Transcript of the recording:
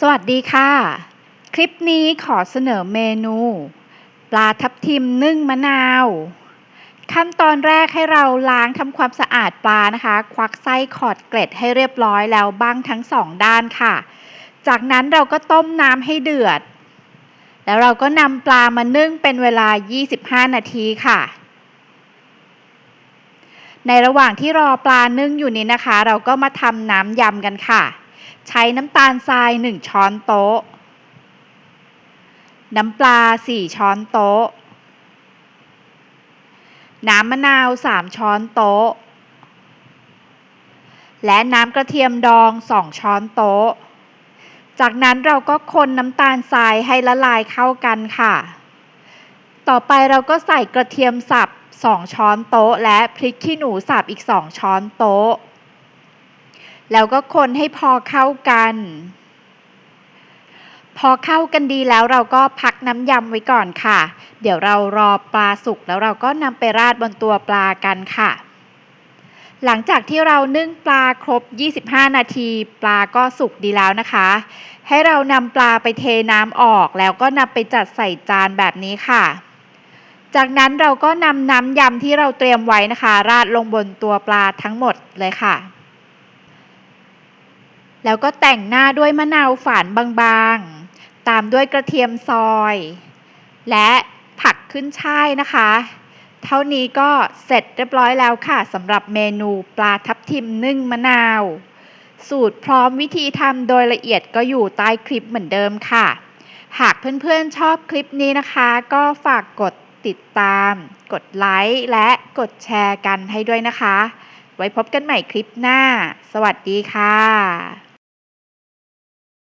สวัสดีค่ะ คลิปนี้ขอเสนอเมนู ปลาทับทิมนึ่งมะนาว ขั้นตอนแรกให้เราล้างทำความสะอาดปลานะคะ ควักไส้ขอดเกล็ดให้เรียบร้อยแล้วบ้างทั้งสองด้านค่ะ จากนั้นเราก็ต้มน้ำให้เดือด แล้วเราก็นำปลามานึ่งเป็นเวลา 25 นาทีค่ะ ในระหว่างที่รอปลานึ่งอยู่นี้นะคะ เราก็มาทำน้ำยำกันค่ะ ใช้น้ำตาลทราย 1 ช้อนโต๊ะ น้ำปลา 4 ช้อนโต๊ะ น้ำมะนาว 3 ช้อนโต๊ะ และน้ำกระเทียมดอง 2 ช้อนโต๊ะ จากนั้นเราก็คนน้ำตาลทรายให้ละลายเข้ากันค่ะ ต่อไปเราก็ใส่กระเทียมสับ 2 ช้อนโต๊ะ และพริกขี้หนูสับอีก 2 ช้อนโต๊ะ แล้วก็คนให้พอเข้ากัน พอเข้ากันดีแล้วเราก็พักน้ำยำไว้ก่อนค่ะ เดี๋ยวเรารอปลาสุกแล้วเราก็นำไปราดบนตัวปลากันค่ะ หลังจากที่เรานึ่งปลาครบ 25 นาที ปลาก็สุกดีแล้วนะคะ ให้เรานำปลาไปเทน้ำออกแล้วก็นำไปจัดใส่จานแบบนี้ค่ะจากนั้นเราก็นำน้ำยำที่เราเตรียมไว้นะคะ ราดลงบนตัวปลาทั้งหมดเลยค่ะ แล้วก็แต่งหน้าด้วยมะนาวฝานบางๆ ตามด้วยกระเทียมซอย และผักขึ้นช่ายนะคะ เท่านี้ก็เสร็จเรียบร้อยแล้วค่ะสำหรับเมนูปลาทับทิมนึ่งมะนาว สูตรพร้อมวิธีทำโดยละเอียดก็อยู่ใต้คลิปเหมือนเดิมค่ะ หากเพื่อนๆชอบคลิปนี้นะคะ ก็ฝากกดติดตาม กดไลค์และกดแชร์กันให้ด้วยนะคะ ไว้พบกันใหม่คลิปหน้า สวัสดีค่ะ